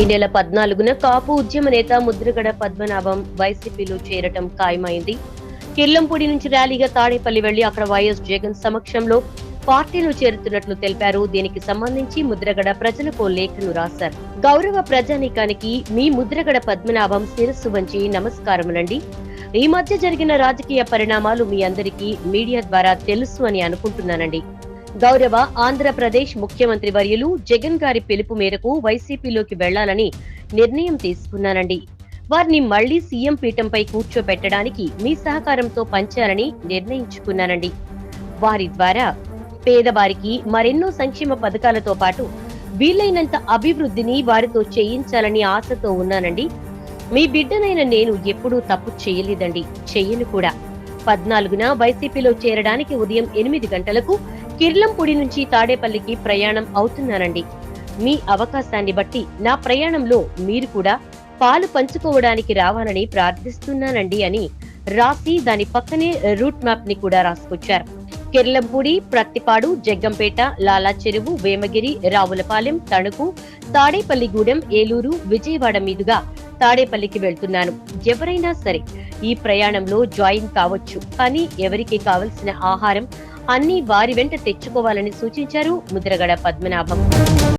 ఈ నెల పద్నాలుగున కాపు ఉద్యమ నేత ముద్రగడ పద్మనాభం వైసీపీలో చేరటం ఖాయమైంది. కిర్లంపూడి నుంచి ర్యాలీగా తాడేపల్లి వెళ్ళి అక్కడ వైఎస్ జగన్ సమక్షంలో పార్టీలో చేరుతున్నట్లు తెలిపారు. దీనికి సంబంధించి ముద్రగడ ప్రజలకు లేఖను రాశారు. గౌరవ ప్రజానీకానికి మీ ముద్రగడ పద్మనాభం శిరస్సు వంచి నమస్కారములండి. ఈ మధ్య జరిగిన రాజకీయ పరిణామాలు మీ అందరికీ మీడియా ద్వారా తెలుసు అని అనుకుంటున్నానండి. గౌరవ ఆంధ్రప్రదేశ్ ముఖ్యమంత్రి వర్యులు జగన్ గారి పిలుపు మేరకు వైసీపీలోకి వెళ్ళాలని నిర్ణయం తీసుకున్నానండి. వారిని మళ్ళీ సీఎం పీఠంపై కూర్చోబెట్టడానికి మీ సహకారంతో పంచాలని నిర్ణయించుకున్నానండి. వారి ద్వారా పేదవారికి మరెన్నో సంక్షేమ పథకాలతో పాటు వీలైనంత అభివృద్ధిని వారితో చేయించాలని ఆశతో ఉన్నానండి. మీ బిడ్డనైన నేను ఎప్పుడూ తప్పు చేయలేదండి. చెయ్యను కూడా. పద్నాలుగున వైసీపీలో చేరడానికి ఉదయం ఎనిమిది గంటలకు కిర్లంపూడి నుంచి తాడేపల్లికి ప్రయాణం అవుతున్నానండి. మీ అవకాశాన్ని బట్టి నా ప్రయాణంలో మీరు కూడా పాలు పంచుకోవడానికి రావాలని ప్రార్థిస్తున్నానండి అని రాసి దాని పక్కనే రూట్ మ్యాప్ని కూడా రాసుకొచ్చారు. కిర్లంపూడి ప్రత్తిపాడు జగ్గంపేట లాలా చెరువు వేమగిరి రావులపాలెం తణుకు తాడేపల్లిగూడెం ఏలూరు విజయవాడ మీదుగా తాడేపల్లికి వెళ్తున్నాను. ఎవరైనా సరే ఈ ప్రయాణంలో జాయిన్ కావచ్చు. కానీ ఎవరికి కావలసిన ఆహారం అన్ని వారి వెంట తెచ్చుకోవాలని సూచించారు ముద్రగడ పద్మనాభం.